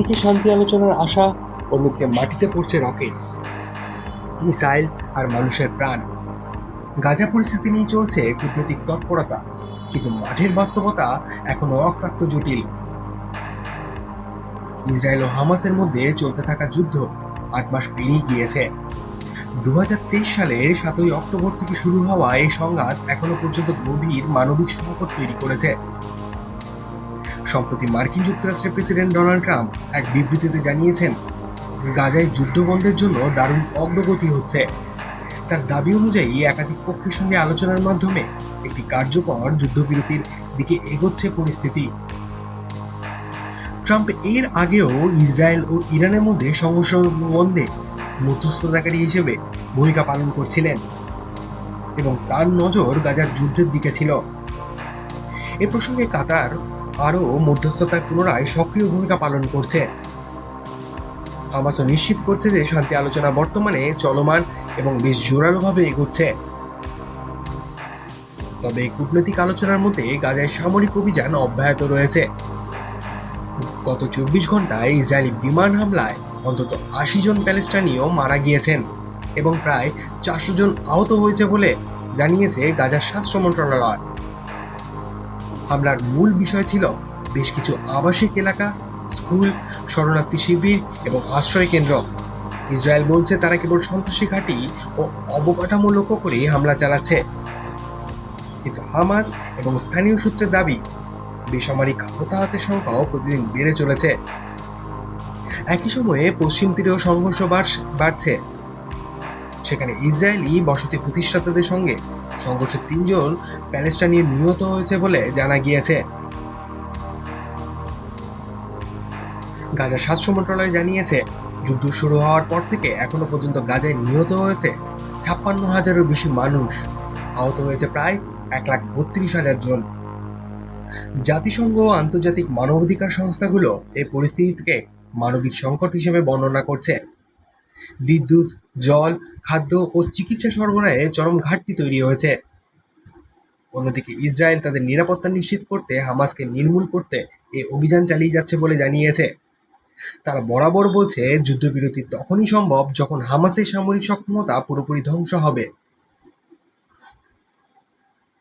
একদিকে শান্তি আলোচনার আশা অন্যদিকে মাটিতে পড়ছে রকেট, মিসাইল আর মানুষের প্রাণ। গাজা পরিস্থিতি নিয়ে চলছে কূটনৈতিক তৎপরতা, কিন্তু মাঠের বাস্তবতা এখনও রক্তাক্ত জটিল। ইসরায়েল ও হামাসের মধ্যে চলতে থাকা যুদ্ধ আট মাস পেরিয়ে গিয়েছে। তেইশ সালের সাতই অক্টোবর থেকে শুরু হওয়া এই সংঘাত এখনও পর্যন্ত গভীর মানবিক সংকট তৈরি করেছে। সম্প্রতি মার্কিন যুক্তরাষ্ট্রের প্রেসিডেন্ট ডোনাল্ড ট্রাম্প এক বিবৃতিতে জানিয়েছেন, গাজায় যুদ্ধ বন্ধের জন্য দারুণ অগ্রগতি হচ্ছে। তার দাবি অনুযায়ী, একাধিক পক্ষের সঙ্গে আলোচনার মাধ্যমে একটি কার্যকর যুদ্ধবিরতির দিকে এগোচ্ছে পরিস্থিতি। ট্রাম্প এর আগেও ইসরায়েল ও ইরানের মধ্যে সংঘর্ষ বন্ধে মধ্যস্থতাকারী হিসেবে ভূমিকা পালন করছিলেন এবং তার নজর গাজার যুদ্ধের দিকে ছিল। এ প্রসঙ্গে কাতার আরও মধ্যস্থতায় পুনরায় সক্রিয় ভূমিকা পালন করছে। হামাসও নিশ্চিত করছে যে শান্তি আলোচনা বর্তমানে চলমান এবং বেশ জোরালোভাবে এগোচ্ছে। তবে কূটনৈতিক আলোচনার মধ্যে গাজায় সামরিক অভিযান অব্যাহত রয়েছে। গত চব্বিশ ঘন্টায় ইসরায়েলি বিমান হামলায় অন্তত আশি জন প্যালেস্টাইনীয় মারা গিয়েছেন এবং প্রায় চারশো জন আহত হয়েছে বলে জানিয়েছে গাজার স্বাস্থ্য মন্ত্রণালয়। হামলার মূল বিষয় ছিল বেশ কিছু আবাসিক এলাকা, স্কুল, শরণার্থী শিবির এবং আশ্রয় কেন্দ্র। ইসরায়েল বলছে তারা কেবল সন্ত্রাসী ঘাঁটি ও অবকাঠামো লক্ষ্য করে হামলা চালাচ্ছে। কিন্তু হামাস এবং স্থানীয় সূত্রের দাবি, বেসামরিক হতাহতের সংখ্যাও প্রতিদিন বেড়ে চলেছে। একই সময়ে পশ্চিম তীরেও সংঘর্ষ বাড়ছ- সেখানে ইসরায়েলি বসতি প্রতিষ্ঠাতাদের সঙ্গে সংঘর্ষে তিনজন প্যালেস্টাইনিয়ান নিহত হয়েছে বলে জানা গিয়েছে। গাজা স্বাস্থ্য মন্ত্রণালয় জানিয়েছে, যুদ্ধ শুরু হওয়ার পর থেকে এখনও পর্যন্ত গাজায় নিহত হয়েছে ছাপ্পান্ন হাজারের বেশি মানুষ। আহত হয়েছে প্রায় এক লাখ বত্রিশ হাজার জন। জাতিসংঘ ও আন্তর্জাতিক মানবাধিকার সংস্থাগুলো এই পরিস্থিতিকে মানবিক সংকট হিসেবে বর্ণনা করছে। বিদ্যুৎ, জল, খাদ্য ও চিকিৎসা সরবরাহে চরম ঘাটতি তৈরি হয়েছে। অন্যদিকে ইসরায়েল তাদের নিরাপত্তা নিশ্চিত করতে হামাসকে নির্মূল করতে এই অভিযান চালিয়ে যাচ্ছে বলে জানিয়েছে। তারা বরাবর বলছে, যুদ্ধবিরতি তখনই সম্ভব যখন হামাসের সামরিক সক্ষমতা পুরোপুরি ধ্বংস হবে।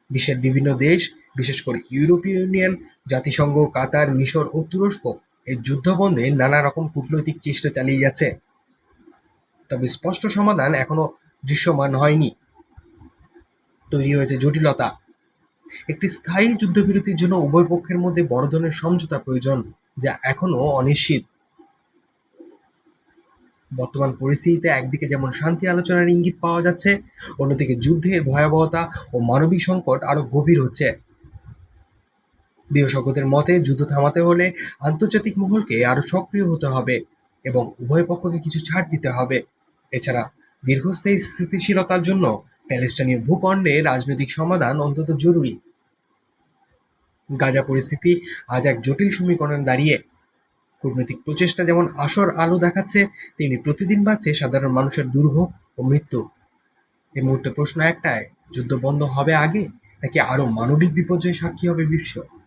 বিশ্বের বিভিন্ন দেশ, বিশেষ করে ইউরোপীয় ইউনিয়ন, জাতিসংঘ, কাতার, মিশর ও তুরস্ক এই যুদ্ধ বন্ধে নানা রকম কূটনৈতিক চেষ্টা চালিয়ে যাচ্ছে। তবে স্পষ্ট সমাধান এখনও দৃশ্যমান হয়নি। তৈরি হয়েছে জটিলতা। একটি স্থায়ী যুদ্ধবিরতির জন্য উভয় পক্ষের মধ্যে বড় ধরনের সমঝোতা প্রয়োজন, যা এখনও অনিশ্চিত। বর্তমান পরিস্থিতিতে একদিকে যেমন শান্তি আলোচনার ইঙ্গিত পাওয়া যাচ্ছে, অন্যদিকে যুদ্ধের ভয়াবহতা ও মানবিক সংকট আরও গভীর হচ্ছে। বিশেষজ্ঞদের মতে, যুদ্ধ থামাতে হলে আন্তর্জাতিক মহলকে আরও সক্রিয় হতে হবে এবং উভয় পক্ষকে কিছু ছাড় দিতে হবে। এছাড়া দীর্ঘস্থায়ী স্থিতিশীলতার জন্য প্যালেস্টাইনীয় ভূখণ্ডে রাজনৈতিক সমাধান অন্তত জরুরি। গাজা পরিস্থিতি আজ এক জটিল সমীকরণে দাঁড়িয়ে। কূটনৈতিক প্রচেষ্টা যেমন আসর আলো দেখাচ্ছে, তেমনি প্রতিদিন বাড়ছে সাধারণ মানুষের দুর্ভোগ ও মৃত্যু। এই মুহূর্তে প্রশ্ন একটাই, যুদ্ধ বন্ধ হবে আগে, নাকি আরও মানবিক বিপর্যয় সাক্ষী হবে বিশ্ব?